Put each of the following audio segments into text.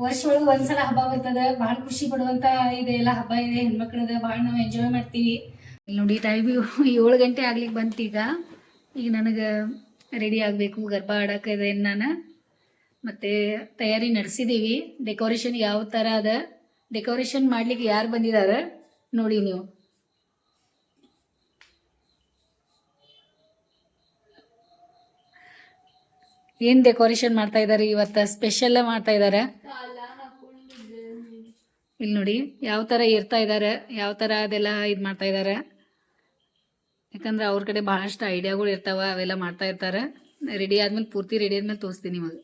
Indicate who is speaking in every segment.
Speaker 1: ವರ್ಷ ಒಳಗೆ ಒಂದ್ಸಲ ಹಬ್ಬ ಬರ್ತದ. ಬಾಳ ಖುಷಿ ಪಡುವಂತ ಇದೆ. ಎಲ್ಲ ಹಬ್ಬ ಇದೆ. ಹೆಣ್ಮಕ್ಳದ ಭಾಳ ನಾವು ಎಂಜಾಯ್ ಮಾಡ್ತೀವಿ. ನೋಡಿ ಟೈಮ್ ಏಳು ಗಂಟೆ ಆಗ್ಲಿಕ್ಕೆ ಬಂತೀಗ ಈಗ ನನಗೆ ರೆಡಿ ಆಗಬೇಕು. ಗರ್ಭ ಇದೆ ನಾನು. ಮತ್ತೆ ತಯಾರಿ ನಡೆಸಿದೀವಿ. ಡೆಕೋರೇಷನ್ ಯಾವ ತರ ಅದ? ಡೆಕೋರೇಷನ್ ಮಾಡ್ಲಿಕ್ಕೆ ಯಾರು ಬಂದಿದ್ದಾರೆ ನೋಡಿ ನೀವು. ಏನ್ ಡೆಕೋರೇಷನ್ ಮಾಡ್ತಾ ಇದ್ದಾರೆ ಇವತ್ತ ಸ್ಪೆಷಲ್ ಮಾಡ್ತಾ ಇದ್ದಾರೆ ಇಲ್ಲಿ ನೋಡಿ, ಯಾವ ತರ ಇರ್ತಾ ಇದ್ದಾರೆ ಯಾವ ತರ ಅದೆಲ್ಲ ಇದು ಮಾಡ್ತಾ ಇದ್ದಾರೆ ಯಾಕಂದ್ರೆ ಅವ್ರ ಕಡೆ ಬಹಳಷ್ಟು ಐಡಿಯಾಗಳು ಇರ್ತಾವ, ಅವೆಲ್ಲ ಮಾಡ್ತಾ ಇರ್ತಾರೆ. ರೆಡಿ ಆದ್ಮೇಲೆ, ಪೂರ್ತಿ ರೆಡಿ ಆದ್ಮೇಲೆ ತೋರಿಸ್ತೀನಿ ನಿಮಗೆ.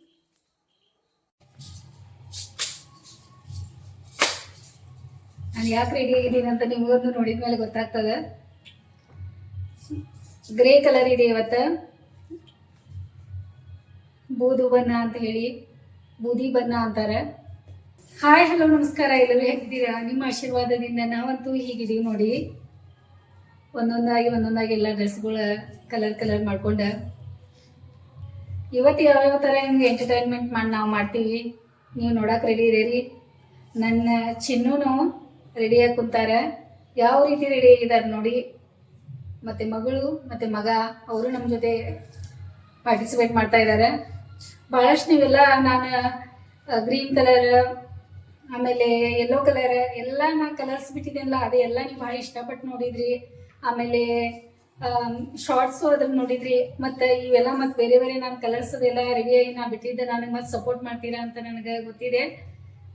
Speaker 1: ನಾನು ಯಾಕೆ ರೆಡಿ ಆಗಿದ್ದೀನಿ ಅಂತ ನಿಮಗೊಂದು ನೋಡಿದ ಮೇಲೆ ಗೊತ್ತಾಗ್ತದೆ. ಗ್ರೇ ಕಲರ್ ಇದೆ ಇವತ್ತ. ಬೂದು ಬಣ್ಣ ಅಂತ ಹೇಳಿ, ಬೂದಿ ಬಣ್ಣ ಅಂತಾರೆ. ಹಾಯ್ ಹಲೋ ನಮಸ್ಕಾರ. ಎಲ್ಲರೂ ಹೇಗಿದ್ದೀರಾ? ನಿಮ್ಮ ಆಶೀರ್ವಾದದಿಂದ ನಾವಂತೂ ಹೀಗಿದ್ದೀವಿ ನೋಡಿ. ಒಂದೊಂದಾಗಿ ಒಂದೊಂದಾಗಿ ಎಲ್ಲ ಡ್ರೆಸ್ಗಳ ಕಲರ್ ಕಲರ್ ಮಾಡ್ಕೊಂಡ. ಇವತ್ತು ಯಾವ್ಯಾವ ಥರ ಹಿಂಗೆ ಎಂಟರ್ಟೈನ್ಮೆಂಟ್ ಮಾಡಿ ನಾವು ಮಾಡ್ತೀವಿ? ನೀವು ನೋಡಕ್ಕೆ ರೆಡಿ ಇರೀ ನನ್ನ ಚಿನ್ನೂ ರೆಡಿಯಾಗಿ ಕುಂತಾರೆ. ಯಾವ ರೀತಿ ರೆಡಿ ಆಗಿದ್ದಾರೆ ನೋಡಿ. ಮತ್ತು ಮಗಳು ಮತ್ತು ಮಗ, ಅವರು ನಮ್ಮ ಜೊತೆ ಪಾರ್ಟಿಸಿಪೇಟ್ ಮಾಡ್ತಾ ಇದ್ದಾರೆ ಭಾಳಷ್ಟು ನೀವೆಲ್ಲ ನಾನು ಗ್ರೀನ್ ಕಲರ್ ಆಮೇಲೆ ಯೆಲ್ಲೋ ಕಲರ್ ಎಲ್ಲ ನಾ ಕಲರ್ಸ್ ಬಿಟ್ಟಿದ್ದೆನಲ್ಲ ಅದೆಲ್ಲ ನೀವು ಭಾಳ ಇಷ್ಟಪಟ್ಟು ನೋಡಿದ್ರಿ. ಆಮೇಲೆ ಶಾರ್ಟ್ಸು ಅದ್ರ ನೋಡಿದ್ರಿ. ಮತ್ತೆ ಇವೆಲ್ಲ ಮತ್ತೆ ಬೇರೆ ಬೇರೆ ನಾನು ಕಲರ್ಸ್ ಅದೆಲ್ಲ ರೆಡಿಯಾಗಿ ನಾ ಬಿಟ್ಟಿದ್ದೆ. ನನಗೆ ಮತ್ತೆ ಸಪೋರ್ಟ್ ಮಾಡ್ತೀರಾ ಅಂತ ನನಗೆ ಗೊತ್ತಿದೆ.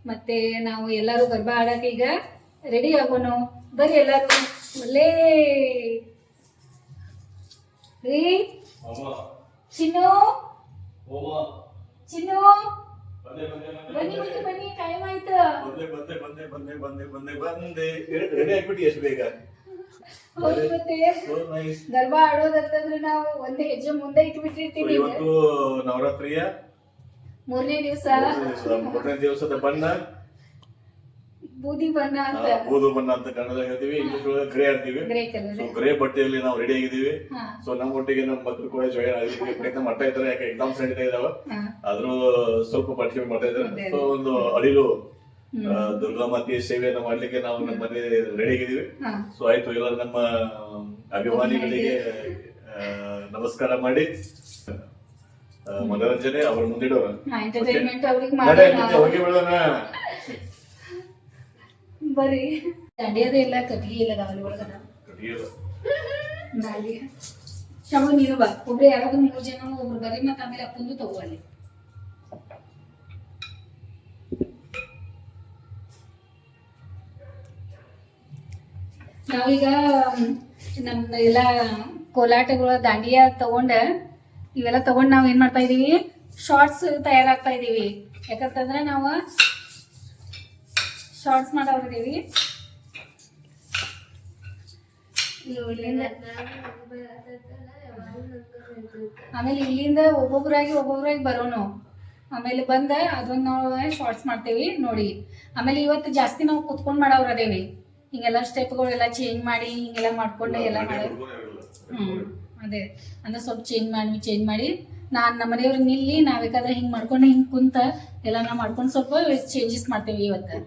Speaker 1: ಮತ್ತೆ ನಾವು ಎಲ್ಲರೂ ಗರ್ಭ ಆಡಕ್ಕೆ ಈಗ ರೆಡಿ ಆಗೋಣ. ಬರ್ರಿ ಎಲ್ಲರೂ. ಒಳ್ಳೆ ರೀ. ಚಿನ್ನು. ಚಿನ್ನು. ಬನ್ನಿ ಬನ್ನಿ ಬನ್ನಿ ಟೈಮ್ ಆಯ್ತು.
Speaker 2: ಬಂದೆ ಬಂದೆ ಬಂದೆ ಬಂದೆ ಬಂದೆ ಬಂದೆ ಬಂದೆ. ರೆಡಿ ಆಗ್ಬಿಟ್ಟು ಎಷ್ಟು ಬೇಗ.
Speaker 1: ಹೌದು ಮತ್ತೆ. ಗರ್ಭ ಆಡೋದಂತಂದ್ರೆ ನಾವು ಒಂದೇ ಹೆಜ್ಜೆ ಮುಂದೆ ಇಟ್ಬಿಟ್ಟಿರ್ತೀವಿ
Speaker 2: ಇವತ್ತು ನವರಾತ್ರಿಯ
Speaker 1: ಮೂರನೇ ದಿವಸ
Speaker 2: ಮೂರನೇ ದಿವಸದ ಬಣ್ಣ.
Speaker 1: ಬೂದಿ ಬಣ್ಣ ಅಂತ.
Speaker 2: ಬೂದು ಬಣ್ಣ ಅಂತ ಕನ್ನಡದಲ್ಲಿ ಹೇಳ್ತೀವಿ ಇಂಗ್ಲಿಷ್ ಒಳಗೆ ಗ್ರೇ ಅಂತೀವಿ.
Speaker 1: Grey colour.
Speaker 2: ಸೊ ಗ್ರೇ ಬಟ್ಟೆಯಲ್ಲಿ ನಾವು ರೆಡಿ ಆಗಿದ್ದೀವಿ.
Speaker 1: ಹಾ.
Speaker 2: ಸೊ ನಮ್ಮ ಒಟ್ಟಿಗೆ ನಮ್ಮ ಮಕ್ಕಳು ಕೂಡ ಜಾಯಿನ್ ಆಗಿದ್ದೀವಿ ಪ್ರಯತ್ನ ಮಾಡ್ತಾ ಇದ್ದಾರೆ ಯಾಕೆ ಎಕ್ಸಾಮ್ಸ್ ನಡೀತಾ ಇದಾವೆ.
Speaker 1: ಹಾ.
Speaker 2: ಆದ್ರೂ ಸ್ವಲ್ಪ ಪಾರ್ಟಿಸಿಪೇಟ್ ಮಾಡ್ತಾ ಇದ್ದಾರೆ. ಸೊ ಒಂದು ಅಡಿಲು ಆ, ದುರ್ಗಾಮಾತೆಯ ಸೇವೆಯನ್ನು ಮಾಡ್ಲಿಕ್ಕೆ ನಾವು ನಮ್ಮ ಮನೆ ರೆಡಿ ಆಗಿದ್ದೀವಿ.
Speaker 1: ಹಾ.
Speaker 2: ಸೊ ಆಯ್ತು ಎಲ್ಲ ನಮ್ಮ ಅಭಿಮಾನಿಗಳಿಗೆ ಆ, ನಮಸ್ಕಾರ ಮಾಡಿ. ಆ, ಮನೋರಂಜನೆ ಅವ್ರ ಮುಂದಿಡೋಣ
Speaker 1: ಹಾ ಎಂಟರ್ಟೈನ್ಮೆಂಟ್ ಅವ್ರಿಗೆ ಮಾಡೋಣ.
Speaker 2: ಹೋಗಿ ಬಿಡೋಣ.
Speaker 1: ಬರೀ ದಂಡಿಯದೇ ಇಲ್ಲ ಕಟ್ಗೆ ಇಲ್ಲ ದಾವಲಿ ಒಳಗದ. ದಾಳಿ ಶಂಭು ನೀನು ಬಾ. ಒಬ್ರು ಯಾರಾದ್ರೂ ಮೂರು ಜನ ಒಬ್ರು ಬರೀ ಮತ್ತೆ ಆಮೇಲೆ ಅಪ್ಪಂದು ತಗೋಲ್ಲಿ ನಾವೀಗ ನಮ್ದು ಎಲ್ಲ ಕೋಲಾಟಗಳ ದಾಂಡಿಯ ತಗೊಂಡ ಇವೆಲ್ಲ ತಗೊಂಡ್ ನಾವ್ ಏನ್ ಮಾಡ್ತಾ ಇದೀವಿ? ಶಾರ್ಟ್ಸ್ ತಯಾರಾಗ್ತಾ ಇದೀವಿ. ಯಾಕಂತಂದ್ರೆ ನಾವು ಶಾರ್ಟ್ಸ್ ಮಾಡೋರಿದೀವಿ ಇಲ್ಲಿಂದ ಆಮೇಲೆ ಇಲ್ಲಿಂದ ಒಬ್ಬೊಬ್ರಾಗಿ ಒಬ್ಬೊಬ್ರಾಗಿ ಬರೋನು. ಆಮೇಲೆ ಬಂದ ಅದನ್ನ ನಾವು ಶಾರ್ಟ್ಸ್ ಮಾಡ್ತೇವಿ ನೋಡಿ. ಆಮೇಲೆ ಇವತ್ತು ಜಾಸ್ತಿ ನಾವು ಕುತ್ಕೊಂಡು ಮಾಡವ್ರ ಅದೇವಿ. ಹಿಂಗೆಲ್ಲ ಸ್ಟೆಪ್ಗಳೆಲ್ಲ ಚೇಂಜ್ ಮಾಡಿ ಹಿಂಗೆಲ್ಲ ಮಾಡ್ಕೊಂಡು ಎಲ್ಲ ಮಾಡಿ. ಹ್ಮ್ ಅದೇ. ಅಂದ್ರೆ ಸ್ವಲ್ಪ ಚೇಂಜ್ ಮಾಡಿ ಚೇಂಜ್ ಮಾಡಿ. ನಾನು ನಮ್ಮ ಮನೆಯವ್ರಿಗೆ ನಿಲ್ಲಿ ನಾವೇಕಾದ್ರೆ ಹಿಂಗ್ ಮಾಡ್ಕೊಂಡು ಹಿಂಗೆ ಕುಂತ ಎಲ್ಲ ನಾವು ಮಾಡ್ಕೊಂಡು ಸ್ವಲ್ಪ ಚೇಂಜಸ್ ಮಾಡ್ತೇವೆ ಇವತ್ತು.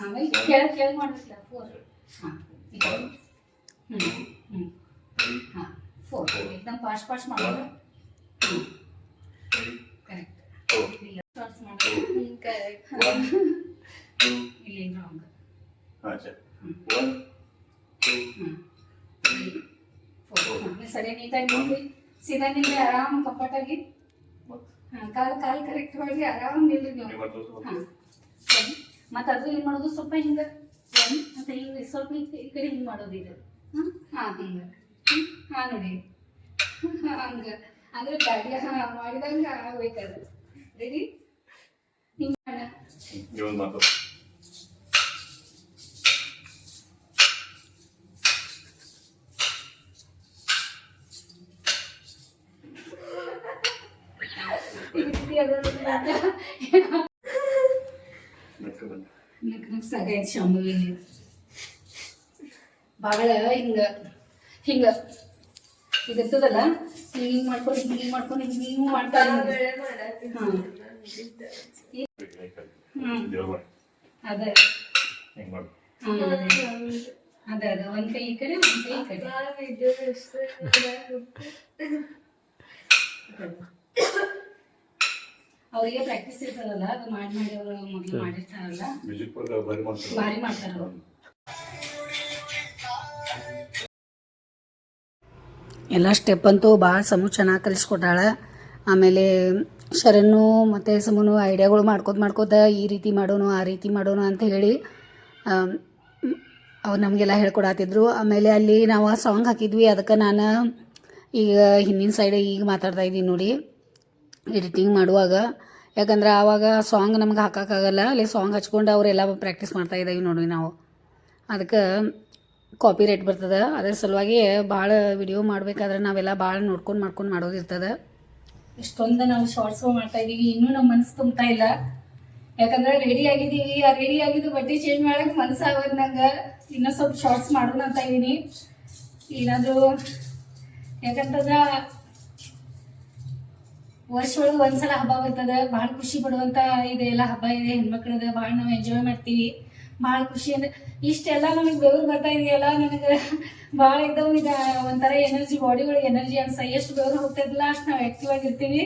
Speaker 1: ಆಮೇಲೆ ಕೆಳಗೆ ಕೆಳಗೆ ಮಾಡಿಬಿಟ್ಲ? ಫೋರ್ ಹಾಂ ಹ್ಞೂ ಹ್ಞೂ ಹಾಂ ಫೋರ್ ಎಕ್ದಮ್ ಪಾಶ್ ಪಾಶ್ ಮಾಡೋದು ಹ್ಞೂ ಕರೆಕ್ಟ್ ಇಲ್ಲ. ಶಾರ್ಟ್ಸ್ ಮಾಡೋದು ಹ್ಞೂ ಕರೆಕ್ಟ್ ಇಲ್ಲಿ ರಾಂಗ್ ಒನ್ ಟೂ ಸರಿ. ನೀಟಾಗಿ ನೋಡಿ ಸೀದಾ ನಿಲ್ಲಿ ಆರಾಮ್ ಕಪಾಟಾಗಿ ಹಾಂ ಕಾಲು ಕಾಲು ಕರೆಕ್ಟ್ ಮಾಡಿ ಆರಾಮ್ ನಿಲ್ಲಿ ನೋಡಿ ಹಾಂ. ಸರಿ. ಮತ್ತೆ ಅದು ಏನು ಮಾಡೋದು ಸ್ವಲ್ಪ ಹಿಂಗೆ ಮತ್ತೆ ಹಿಂಗೆ ಸ್ವಲ್ಪ ಈ ಕಡೆ ಹಿಂಗೆ ಮಾಡೋದು ಇದು. ಹಾಂ ಹಾಂ ಹಿಂಗೆ. ಹಾಂ ನೋಡಿ. ಹಂಗೆ. ಅಂದ್ರೆ ಗಾಡಿ ಹಾಂ ಮಾಡಿದಂಗೆ ಆಗ್ಬೇಕದು. ರೆಡಿ ಹಿಂಗೆ ಮಾಡ
Speaker 2: ಇವನ್ ಮಾತು
Speaker 1: ಈ ರೀತಿ ಅದೊಂದು
Speaker 2: ನಕ್ಕು ಬಂತು.
Speaker 1: ನಕ್ ಸಾಕಾಯ್ತು ಶಾಂಭವಿಲಿ ಭಾಳ ಹಿಂಗ ಹಿಂಗ. ಇದಿರ್ತದಲ್ಲ ಹಿಂಗ್ ಮಾಡ್ಕೊಂಡು ಹಿಂಗ್ ಮಾಡ್ಕೊಂಡು ಹಿಂಗ್ ಹಿಂಗ್ ಮಾಡ್ತಾ. ಹ್ಮ್. ಅದೇ. ಅದೇ ಅದೇ. ಒಂದ್ ಕೈ ಈ ಕಡೆ ಒಂದ್ ಕೈ ಈ ಕಡೆ. ಅವರಿಗೆ ಪ್ರಾಕ್ಟೀಸ್ ಇರ್ತದಲ್ಲ ಅದು ಮಾಡಿ ಮಾಡಿ ಅವರು ಮೊದಲು ಮಾಡಿರ್ತಾರಲ್ಲ?
Speaker 2: ಮ್ಯೂಸಿಕ್ ಬಾರಿ ಮಾಡ್ತಾರೆ.
Speaker 1: ಭಾರಿ ಮಾಡ್ತಾರ ಅವ್ರು. ಎಲ್ಲ ಸ್ಟೆಪ್ ಅಂತೂ ಭಾಳ ಸಮು ಚೆನ್ನಾಗಿ ಕಲಿಸ್ಕೊಟ್ಟಾಳೆ. ಆಮೇಲೆ ಶರಣು ಮತ್ತು ಸಮೂನು ಐಡಿಯಾಗಳು ಮಾಡ್ಕೋತ ಮಾಡ್ಕೋತ ಈ ರೀತಿ ಮಾಡೋನು ಆ ರೀತಿ ಮಾಡೋನು ಅಂತ ಹೇಳಿ ಅವ್ರು ನಮಗೆಲ್ಲ ಹೇಳ್ಕೊಡತ್ತಿದ್ರು ಆಮೇಲೆ ಅಲ್ಲಿ ನಾವು ಆ ಸಾಂಗ್ ಹಾಕಿದ್ವಿ ಅದಕ್ಕೆ ನಾನು ಈಗ ಹಿಂದಿನ ಸೈಡ್ ಈಗ ಮಾತಾಡ್ತಾ ಇದ್ದೀನಿ ನೋಡಿ. ಎಡಿಟಿಂಗ್ ಮಾಡುವಾಗ, ಯಾಕಂದ್ರೆ ಆವಾಗ ಸಾಂಗ್ ನಮ್ಗೆ ಹಾಕೋಕ್ಕಾಗಲ್ಲ ಅಲ್ಲಿ ಸಾಂಗ್ ಹಚ್ಕೊಂಡು ಅವರೆಲ್ಲ ಪ್ರಾಕ್ಟೀಸ್ ಮಾಡ್ತಾ ಇದ್ದೀವಿ ನೋಡಿ ನಾವು. ಅದಕ್ಕೆ ಕಾಪಿ ರೇಟ್ ಬರ್ತದೆ, ಅದ್ರ ಸಲುವಾಗಿ ಭಾಳ ವಿಡಿಯೋ ಮಾಡಬೇಕಾದ್ರೆ ನಾವೆಲ್ಲ ಭಾಳ ನೋಡ್ಕೊಂಡು ಮಾಡ್ಕೊಂಡು ಮಾಡೋದಿರ್ತದೆ ಇಷ್ಟೊಂದು ನಾವು ಶಾರ್ಟ್ಸ್ ಮಾಡ್ತಾ ಇದೀವಿ, ಇನ್ನೂ ನಮ್ಮ ಮನಸ್ಸು ತುಂಬ್ತಾ ಇಲ್ಲ. ಯಾಕಂದ್ರೆ ರೆಡಿ ಆಗಿದ್ದೀವಿ ಆ ರೆಡಿ ಆಗಿದ್ದು ಬಟ್ಟೆ ಚೇಂಜ್ ಮಾಡಕ್ಕೆ ಮನಸ್ಸು ಆಗೋದಂಗ ನಂಗೆ. ಇನ್ನೂ ಸ್ವಲ್ಪ ಶಾರ್ಟ್ಸ್ ಮಾಡೋಣ ಅಂತ ಇದ್ದೀನಿ ಏನಾದರೂ ಯಾಕಂತಂದ್ರೆ ವರ್ಷ ಒಳಗೆ ಒಂದ್ಸಲ ಹಬ್ಬ ಬರ್ತದ. ಭಾಳ ಖುಷಿ ಪಡುವಂತ ಇದೆ ಎಲ್ಲ ಹಬ್ಬ ಇದೆ. ಹೆಣ್ಮಕ್ಳದ ಭಾಳ ನಾವು ಎಂಜಾಯ್ ಮಾಡ್ತೀವಿ. ಭಾಳ ಖುಷಿ ಅಂದ್ರೆ ಇಷ್ಟೆಲ್ಲ ನನಗೆ ಬೆವರು ಬರ್ತಾ ಇದೆಯಲ್ಲ ನನಗೆ ಭಾಳ ಇದ್ದವು ಈಗ ಒಂಥರ ಎನರ್ಜಿ ಬಾಡಿ ಒಳಗೆ ಎನರ್ಜಿ ಅನ್ಸ. ಎಷ್ಟು ಬೆವರು ಹೋಗ್ತಾ ಅಷ್ಟು ನಾವು ಆಕ್ಟಿವ್ ಆಗಿರ್ತೀವಿ.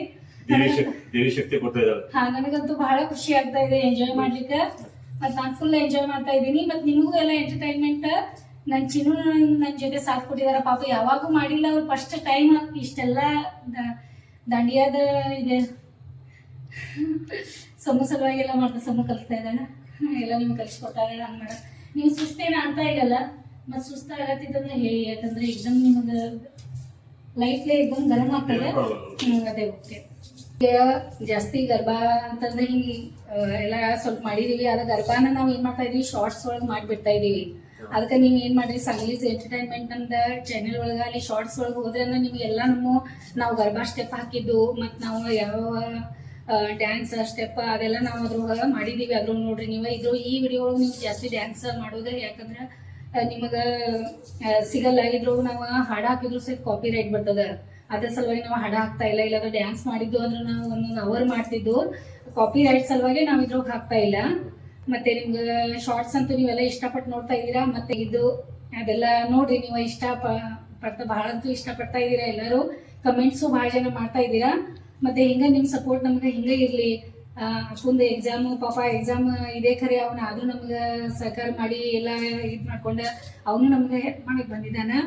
Speaker 1: ಹಾ ನನಗಂತೂ ಬಹಳ ಖುಷಿ ಆಗ್ತಾ ಇದೆ ಎಂಜಾಯ್ ಮಾಡ್ಲಿಕ್ಕೆ. ಮತ್ ನಾನು ಫುಲ್ ಎಂಜಾಯ್ ಮಾಡ್ತಾ ಇದ್ದೀನಿ. ಮತ್ ನಿಮಗೂ ಎಲ್ಲ ಎಂಟರ್ಟೈನ್ಮೆಂಟ್ ನನ್ ಚಿನ್ನು ನನ್ನ ಜೊತೆ ಸಾಥ್ ಕೊಟ್ಟಿದಾರ. ಪಾಪ ಯಾವಾಗೂ ಮಾಡಿಲ್ಲ ಅವ್ರು ಫಸ್ಟ್ ಟೈಮ್ ಇಷ್ಟೆಲ್ಲ ದಾಂಡಿಯಾದ ಇದೆ. ಸಲುವಾಗಿ ಎಲ್ಲ ಮಾಡ್ತಾ ಸಮು ಕಲಿಸ್ತಾ ಇದ್ದಾಳೆ. ಎಲ್ಲ ನಿಮ್ಗೆ ಕಲಿಸ್ಕೊಟ್ಟಾಗ ಹಂಗೆ ಮಾಡ ನೀವು ಸುಸ್ತೇನ ಅಂತ ಇಲ್ಲಲ್ಲ ಮತ್ತು ಸುಸ್ತಾಗತ್ತಿದ್ದಂದ್ರೆ ಹೇಳಿ, ಯಾಕಂದ್ರೆ ಎಕ್ದಮ್ ನಿಮಗೆ ಲೈಟ್ಲಿ ಎಕ್ದಮ್ ಗರಂ ಆಗ್ತದೆ. ಅದೇ ಓಕೆ ಜಾಸ್ತಿ ಗರ್ಭ ಅಂತಂದ್ರೆ ಹಿಂಗೆ ಎಲ್ಲ ಸ್ವಲ್ಪ ಮಾಡಿದೀವಿ ಅದ ಗರ್ಭನ ನಾವು ಏನ್ ಮಾಡ್ತಾ ಇದೀವಿ ಶಾರ್ಟ್ಸ್ ಒಳಗೆ ಮಾಡಿಬಿಡ್ತಾ ಇದೀವಿ. ಅದಕ್ಕೆ ನೀವು ಏನ್ ಮಾಡ್ರಿ ಸಂಗ್ಲೀಸ್ ಎಂಟರ್ಟೈನ್ಮೆಂಟ್ ಅಂದ ಚಾನೆಲ್ ಒಳಗ, ಅಲ್ಲಿ ಶಾರ್ಟ್ಸ್ ಒಳಗೆ ಹೋದ್ರೆ ಅಂದ್ರೆ ನಿಮ್ಗೆ ಎಲ್ಲ ನಮ್ಮ, ನಾವು ಗರ್ಭಾ ಸ್ಟೆಪ್ ಹಾಕಿದ್ದು, ಮತ್ತ್ ನಾವು ಯಾವ ಡ್ಯಾನ್ಸ್ ಸ್ಟೆಪ್ ಅದೆಲ್ಲ ನಾವು ಅದ್ರೊಳಗ ಮಾಡಿದೀವಿ ಅದ್ರ ನೋಡ್ರಿ ನೀವು. ಇದ್ರ ಈ ವಿಡಿಯೋ ಒಳಗೆ ನೀವು ಜಾಸ್ತಿ ಡ್ಯಾನ್ಸ್ ಮಾಡೋದು ಯಾಕಂದ್ರೆ ನಿಮಗ ಸಿಗಲ್ಲ. ಇದ್ರೊಳಗೆ ನಾವು ಹಾಡ ಹಾಕಿದ್ರು ಸಹಿತ ಕಾಪಿ ರೈಟ್ ಬರ್ತದ. ಅದ್ರ ಸಲುವಾಗಿ ನಾವು ಹಾಡ ಹಾಕ್ತಾ ಇಲ್ಲ, ಇಲ್ಲಾಂದ್ರೆ ಡ್ಯಾನ್ಸ್ ಮಾಡಿದ್ದು ಅಂದ್ರೆ ನಾವು ಒಂದೊಂದು ಅವರ್ ಮಾಡ್ತಿದ್ದು. ಕಾಪಿ ರೈಟ್ ಸಲುವಾಗಿ ನಾವು ಇದ್ರೊಳಗೆ ಹಾಕ್ತಾ ಇಲ್ಲ. ಮತ್ತೆ ನಿಮ್ಗೆ ಶಾರ್ಟ್ಸ್ ಅಂತೂ ನೀವೆಲ್ಲ ಇಷ್ಟಪಟ್ಟು ನೋಡ್ತಾ ಇದ್ದೀರಾ? ಮತ್ತೆ ಇದು ಅದೆಲ್ಲ ನೋಡ್ರಿ, ನೀವು ಇಷ್ಟ ಪಡ್ತಾ ಬಹಳ ಅಂತೂ ಇಷ್ಟಪಡ್ತಾ ಇದ್ದೀರಾ ಎಲ್ಲರೂ? ಕಮೆಂಟ್ಸು ಭಾಳ ಜನ ಮಾಡ್ತಾ ಇದ್ದೀರಾ? ಮತ್ತೆ ಹಿಂಗೆ ನಿಮ್ಮ ಸಪೋರ್ಟ್ ನಮ್ಗೆ ಹಿಂಗೆ ಇರಲಿ. ಅಷ್ಟೊಂದು ಎಕ್ಸಾಮು ಪಾಪ ಎಕ್ಸಾಮ್ ಇದೇ ಖರೆ ಅವನ, ಅದು ನಮ್ಗೆ ಸಹಕಾರ ಮಾಡಿ ಎಲ್ಲ ಇದು ಮಾಡ್ಕೊಂಡು ಅವನು ನಮ್ಗೆ ಹೆಲ್ಪ್ ಮಾಡಕ್ಕೆ ಬಂದಿದ್ದಾನೆ.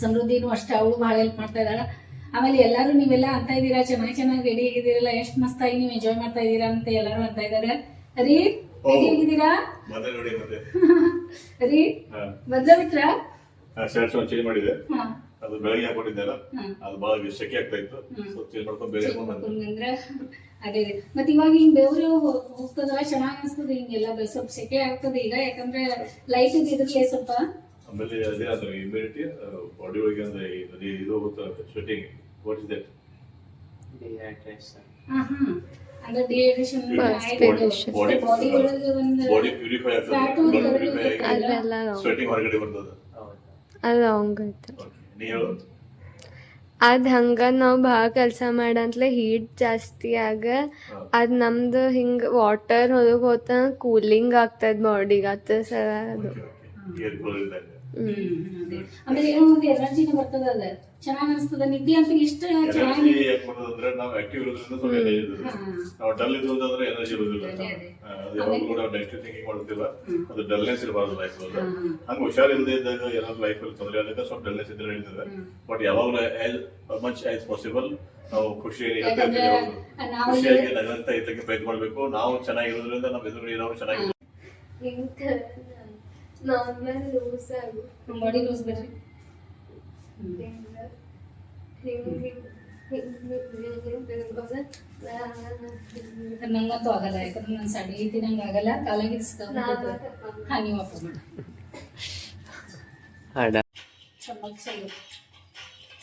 Speaker 1: ಸಮೃದ್ಧಿನೂ ಅಷ್ಟೇ, ಅವಳು ಭಾಳ ಹೆಲ್ಪ್ ಮಾಡ್ತಾ ಇದ್ದಾಳೆ. ಆಮೇಲೆ ಎಲ್ಲರೂ ನೀವೆಲ್ಲ ಅಂತ ಇದ್ದೀರಾ? ಚೆನ್ನಾಗಿ ಚೆನ್ನಾಗಿ ರೆಡಿ ಆಗಿದ್ದೀರಲ್ಲ? ಎಷ್ಟು ಮಸ್ತಾಗಿ ನೀವು ಎಂಜಾಯ್ ಮಾಡ್ತಾ ಇದ್ದೀರಾ ಅಂತ ಎಲ್ಲರೂ ಅಂತ ಇದ್ದಾರೆ. ರೀ ಹೇಗಿದ್ದೀರಾ?
Speaker 2: ಮತ್ತೆ ನೋಡಿ ಮತ್ತೆ.
Speaker 1: ರೀ ಬದ್ಲ ಬಿಟ್ರ?
Speaker 2: ಶರ್ಟ್ಸ್ ಒಂದು ಚೇಂಜ್ ಮಾಡಿದೆ.
Speaker 1: ಹಾ.
Speaker 2: ಅದು ಬೆಳಗ್ಗೆ ಹಾಕೊಂಡಿದ್ದೆಲ್ಲ ಅದು ಬಹಳ ಸೆಕೆ ಆಗ್ತಾ ಇತ್ತು. ಚೇಂಜ್ ಮಾಡ್ಕೊಂಡು ಬೇರೆ ಹಾಕೊಂಡು
Speaker 1: ಅಂದ್ರೆ ಅದೇ ರೀ. ಮತ್ತೆ ಇವಾಗ ಹಿಂಗ್ ಬೆವರು ಹೋಗ್ತದ ಚೆನ್ನಾಗಿ ಅನ್ಸ್ತದೆ ಹಿಂಗೆಲ್ಲ ಸ್ವಲ್ಪ ಸೆಕೆ ಆಗ್ತದೆ ಈಗ ಯಾಕಂದ್ರೆ ಲೈಟ್ ಇದ್ರಲ್ಲಿ ಸ್ವಲ್ಪ.
Speaker 2: ಆಮೇಲೆ ಅದೇ ಅದು ಇಮ್ಯುನಿಟಿ ಬಾಡಿ ಒಳಗೆ ಅಂದ್ರೆ ಇದು ಇದು ಹೋಗುತ್ತೆ sweating what is that
Speaker 3: dehydration
Speaker 1: ಹಾ ಹಾ
Speaker 4: ಅದು
Speaker 2: ಹೇಳು
Speaker 4: ಅದು ಹಂಗೆ ನಾವು ಭಾಳ ಕೆಲಸ ಮಾಡಂತ್ಲೆ ಹೀಟ್ ಜಾಸ್ತಿ ಆಗ. ಅದು ನಮ್ದು ಹಿಂಗೆ ವಾಟರ್ ಹೊರಗೆ ಹೋತ ಕೂಲಿಂಗ್ ಆಗ್ತದೆ ಬಾಡಿಗೆ ಅದು ಸರ ಅದು
Speaker 1: ಆಮೇಲೆ ಏನೋ ಒಂದು ಎನರ್ಜಿನ ಬರ್ತದ ಅದ. ಚೆನ್ನಾಗ್ ಅನ್ಸ್ತದ. ನಿದ್ದೆ ಅಂತ ಇಷ್ಟ ಚೆನ್ನಾಗಿ
Speaker 2: ಯಾಕೆ ನಾವು ಆಕ್ಟಿವ್ ಇರೋದ್ರಿಂದ ಸ್ವಲ್ಪ ಎನರ್ಜಿ ಇರ್ತದೆ ನಾವು ಡಲ್ ಇರೋದಂದ್ರೆ ಎನರ್ಜಿ ಇರೋದಿಲ್ಲ.
Speaker 1: ಅದೇ, ಅದೇ.
Speaker 2: ಅದು ಯಾವಾಗ ಕೂಡ ನೆಗೆಟಿವ್ ಥಿಂಕಿಂಗ್ ಮಾಡುತ್ತಿಲ್ಲ ಅದು ಡಲ್ನೆಸ್ ಇರಬಾರ್ದು ಲೈಫ್
Speaker 1: ಅಲ್ಲಿ.
Speaker 2: ಹಂಗೆ ಹುಷಾರಿಲ್ಲದೆ ಇದ್ದಾಗ ಏನಾದ್ರು ಲೈಫ್ ಅಲ್ಲಿ ತೊಂದರೆ ಆದಾಗ ಸ್ವಲ್ಪ ಡಲ್ನೆಸ್ ಇದ್ರೆ ಹೇಳ್ತದೆ. ಬಟ್ ಯಾವಾಗಲೂ ಮಚ್ ಆಸ್ ಪಾಸಿಬಲ್ ನಾವು ಯಾವಾಗ್ಲೂ.
Speaker 1: ನಾವು
Speaker 2: ಖುಷಿಯಾಗಿ ನಗಂತ ಇದಕ್ಕೆ ಪ್ರಯತ್ನ ಮಾಡಬೇಕು. ನಾವು ಚೆನ್ನಾಗಿರೋದ್ರಿಂದ ನಮ್ಮ ಎದುರು ಇರೋರು ಚೆನ್ನಾಗಿ
Speaker 4: ನಾರ್ಮಲ್ ಲೂಸ್ ಆಗು
Speaker 1: ಬಾಡಿ ಲೂಸ್
Speaker 4: ಬರ್ರಿ
Speaker 1: ನಂಗಂತೂ ಆಗಲ್ಲ ಯಾಕಂದ್ರೆ ನಾನು ಸಡಿ ಐತಿ ನಂಗೆ ಆಗಲ್ಲ. ಕಾಲಾಗಿ ಹಾಗೆ ವಾಪಸ್ ಮಾಡಿ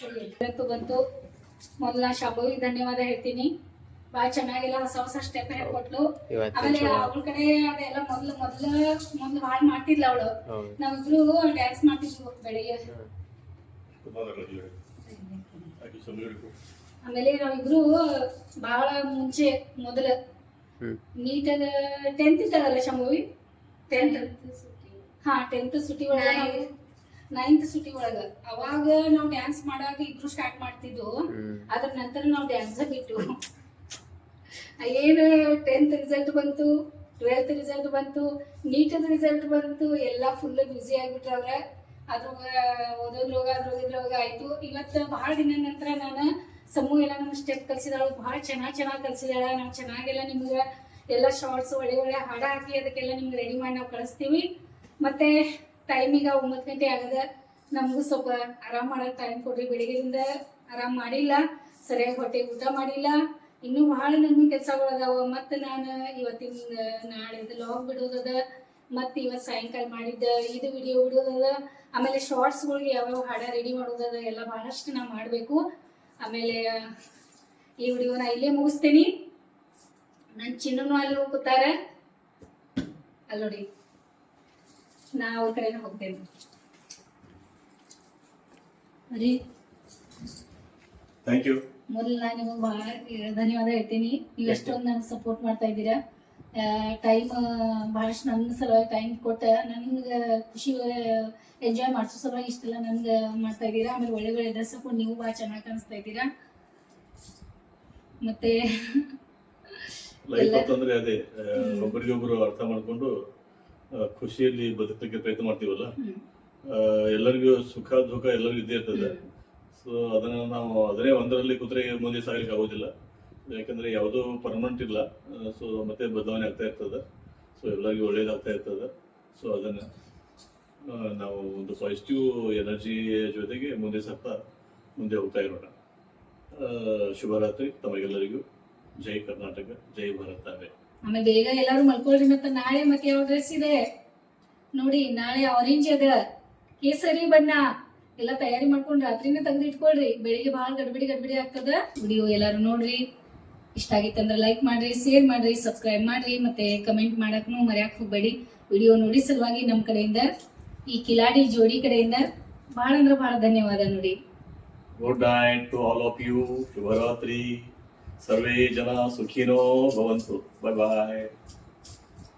Speaker 1: ಸರಿ ಇವತ್ತು ಬಂತು. ಮೊದಲ ಶಾಬುವಿಗೆ ಧನ್ಯವಾದ ಹೇಳ್ತೀನಿ. ಭಾಳ ಚೆನ್ನಾಗಿಲ್ಲ ಹೊಸ ಹೊಸ ಸ್ಟೆಪ್ ಹೇಳ್ಕೊಟ್ಲು ಆಮೇಲೆ. ಅವಳ ಕಡೆ ಅದೆಲ್ಲ ಮೊದ್ಲು ಮೊದ್ಲ ಮೊದ್ಲು ಹಾಳು ಮಾಡ್ತಿದ್ಲ ಅವಳು. ನಾವಿಬ್ರು ಡ್ಯಾನ್ಸ್ ಮಾಡ್ತಿದ್ವು ಬೆಳಿಗ್ಗೆ. ಆಮೇಲೆ ನಾವಿಬ್ರು ಬಹಳ ಮುಂಚೆ ಮೊದಲ.
Speaker 3: ನೀಟ್
Speaker 1: ಅದ ಟೆಂತ್ ಇದ್ದಾಗಲ್ಲ ಶಂಭವಿ ಟೆಂತ್ ಹಾ ಟೆಂತ್ ಸುಟಿ ಒಳಗ ನೈನ್ತ್ ಸುಟಿ ಒಳಗ. ಅವಾಗ ನಾವು ಡ್ಯಾನ್ಸ್ ಮಾಡಾಗ ಇಬ್ರು ಸ್ಟಾರ್ಟ್ ಮಾಡ್ತಿದ್ವು. ಅದ್ರ ನಂತರ ನಾವು ಡ್ಯಾನ್ಸ್ ಬಿಟ್ಟು. ಏನು ಟೆಂತ್ ರಿಸಲ್ಟ್ ಬಂತು ಟ್ವೆಲ್ತ್ ರಿಸಲ್ಟ್ ಬಂತು ನೀಟದ ರಿಸಲ್ಟ್ ಬಂತು, ಎಲ್ಲ ಫುಲ್ ಬ್ಯುಸಿ ಆಗ್ಬಿಟ್ರವ್ರ ಅದ್ರೊಳಗ ಓದಿದ್ರ ಹೋಗ ಆಯ್ತು. ಇವತ್ತು ಬಹಳ ದಿನ ನಂತರ ನಾನು ಸಮೂಹ ಎಲ್ಲ ನಮ್ಮ ಸ್ಟೆಪ್ ಕಲ್ಸಿದಾಳು ಬಹಳ ಚೆನ್ನಾಗಿ ಚೆನ್ನಾಗಿ ಕಲ್ಸಿದಾಳ ನಾವು ಚೆನ್ನಾಗೆಲ್ಲ ನಿಮ್ಗೆ ಎಲ್ಲ ಶಾರ್ಟ್ಸ್ ಒಳ್ಳೆ ಒಳ್ಳೆ ಹಾಡ ಹಾಕಿ ಅದಕ್ಕೆಲ್ಲ ನಿಮ್ಗೆ ರೆಡಿ ಮಾಡಿ ನಾವು ಕಳಿಸ್ತೀವಿ. ಮತ್ತೆ ಟೈಮಿಗ ಒಂಬತ್ತು ಗಂಟೆ ಆಗದ ನಮಗೂ ಸ್ವಲ್ಪ ಆರಾಮ್ ಮಾಡೋಕೆ ಟೈಮ್ ಕೊಡ್ರಿ. ಬೆಳಿಗ್ಗೆಯಿಂದ ಆರಾಮ್ ಮಾಡಿಲ್ಲ. ಸರಿಯಾಗಿ ಹೊಟ್ಟೆಗೆ ಊಟ ಮಾಡಿಲ್ಲ. ಇನ್ನೂ ಬಹಳ ನಮ್ಮ ಕೆಲಸಗಳು ಅದಾವ ಮತ್ತೆ ನಾನು ಇವತ್ತಿನ ನಾಳೆ ಲಾಗ್ ಬಿಡೋದದ, ಮತ್ತೆ ಇವತ್ತು ಸಾಯಂಕಾಲ ಮಾಡಿದ್ದ ಇದು ವಿಡಿಯೋ ಬಿಡೋದದ. ಆಮೇಲೆ ಶಾರ್ಟ್ಸ್ಗಳಿಗೆ ಯಾವ್ಯಾವ ಹಾಡ ರೆಡಿ ಮಾಡೋದದ ಎಲ್ಲ ಬಹಳಷ್ಟು ನಾ ಮಾಡಬೇಕು. ಆಮೇಲೆ, ಈ ವಿಡಿಯೋನ ಇಲ್ಲೇ ಮುಗಿಸ್ತೀನಿ. ನನ್ನ ಚಿನ್ನನು ಅಲ್ಲಿ ಹೋಗ್ತಾರೆ. ಅಲ್ಲಿ ನೋಡಿ. ನಾ ಅವ್ರ ಕಡೆನೇ ಹೋಗ್ತೇನೆ.
Speaker 2: ಥ್ಯಾಂಕ್ ಯು
Speaker 1: ಮೊದಲು ನಾನು ನಿಮಗೆ ಬಹಳ ಧನ್ಯವಾದ ಹೇಳ್ತೀನಿ. ನೀವು ಎಷ್ಟೊಂದು ನನಗೆ ಸಪೋರ್ಟ್ ಮಾಡ್ತಾ ಇದ್ದೀರಾ. ಟೈಮ್ ಬಹಳಷ್ಟು ನನ್ನ ಸಲುವಾಗಿ ಟೈಮ್ ಕೊಟ್ಟ ನನಗೆ ಖುಷಿ ಎಂಜಾಯ್ ಮಾಡಿಸೋ ಸಲುವಾಗಿ ಇಷ್ಟೆಲ್ಲ ನನಗೆ ಮಾಡ್ತಾ ಇದ್ದೀರಾ. ಆಮೇಲೆ ಒಳ್ಳೆ ಒಳ್ಳೆ ಡ್ರೆಸ್ ಹಾಕೊಂಡು ನೀವು ಭಾಳ ಚೆನ್ನಾಗಿ ಕಾಣಿಸ್ತಾ ಇದ್ದೀರಾ. ಮತ್ತೆ
Speaker 2: ಲೈಫ್ ಅಂತಂದ್ರೆ ಅದೇ
Speaker 1: ಒಬ್ಬರಿಗೊಬ್ಬರು
Speaker 2: ಒಬ್ಬರಿಗೊಬ್ರು ಅರ್ಥ ಮಾಡ್ಕೊಂಡು ಖುಷಿಯಲ್ಲಿ ಬದುಕಕ್ಕೆ ಪ್ರಯತ್ನ ಮಾಡ್ತೀವಲ್ಲ? ಎಲ್ಲರಿಗೂ ಸುಖ ದುಃಖ ಎಲ್ಲರಿಗೂ ಇದ್ದೇ ಇರ್ತದೆ. ಸೊ ಅದನ್ನ ನಾವು ಅದನ್ನೇ ಒಂದರಲ್ಲಿ ಕುದುರೆ ಮುಂದೆ ಸಾಗಲಿಕ್ಕೆ ಆಗೋದಿಲ್ಲ. ಯಾಕಂದ್ರೆ ಯಾವುದೂ ಪರ್ಮನೆಂಟ್ ಇಲ್ಲ. ಸೊ ಮತ್ತೆ ಬದಲಾವಣೆ ಆಗ್ತಾ ಇರ್ತದೆ. ಸೊ ಎಲ್ಲರಿಗೂ ಒಳ್ಳೇದಾಗ್ತಾ ಇರ್ತದೆ. ಸೊ ಅದನ್ನ ನಾವು ಒಂದು ಪಾಸಿಟಿವ್ ಎನರ್ಜಿ ಜೊತೆಗೆ ಮುಂದೆ ಸಾಗ್ತಾ, ಮುಂದೆ ಹೋಗ್ತಾ ಇರೋಣ. ಶುಭರಾತ್ರಿ ತಮಗೆಲ್ಲರಿಗೂ. ಜೈ ಕರ್ನಾಟಕ, ಜೈ ಭಾರತ.
Speaker 1: ಆಮೇಲೆ ಬೇಗ ಎಲ್ಲರೂ ಮಲ್ಕೊಳ್ರಿ ಮತ್ತೆ ನಾಳೆ ಮತ್ತೆ ಯಾವ ಡ್ರೆಸ್ ಇದೆ. ನೋಡಿ, ನಾಳೆ ಆರೆಂಜ್ ಅದ. ಕೇಸರಿ ಬಣ್ಣ. ಎಲ್ಲ ತಯಾರಿ ಮಾಡ್ಕೊಂಡು ರಾತ್ರಿನೇ ತೆಗೆದು ಇಟ್ಕೊಳ್ರಿ. ಬೆಳಿಗ್ಗೆ ಭಾಳ ಗಡ್ಬಿಡಿ ಗಡ್ಬಿಡಿ ಆಗ್ತದ. ವಿಡಿಯೋ ಎಲ್ಲರೂ ನೋಡ್ರಿ. ಇಷ್ಟ ಆಗಿತ್ತಂದ್ರೆ ಲೈಕ್ ಮಾಡ್ರಿ ಶೇರ್ ಮಾಡ್ರಿ ಸಬ್ಸ್ಕ್ರೈಬ್ ಮಾಡ್ರಿ, ಮತ್ತೆ ಕಮೆಂಟ್ ಮಾಡಕ್ನು ಮರ್ಯಾಕ್ ಹೋಗ್ಬೇಡಿ. ವಿಡಿಯೋ ನೋಡಿ ಸಲುವಾಗಿ ನಮ್ಮ ಕಡೆಯಿಂದ, ಈ ಕಿಲಾಡಿ ಜೋಡಿ ಕಡೆಯಿಂದ ಬಹಳ ಅಂದ್ರೆ ಬಹಳ ಧನ್ಯವಾದ ನೋಡಿ.
Speaker 2: Good night to all of you ಶುಭರಾತ್ರಿ. ಸರ್ವೇ ಜನ ಸುಖಿನೋ ಭವಂತು. ಬಾಯ್ ಬಾಯ್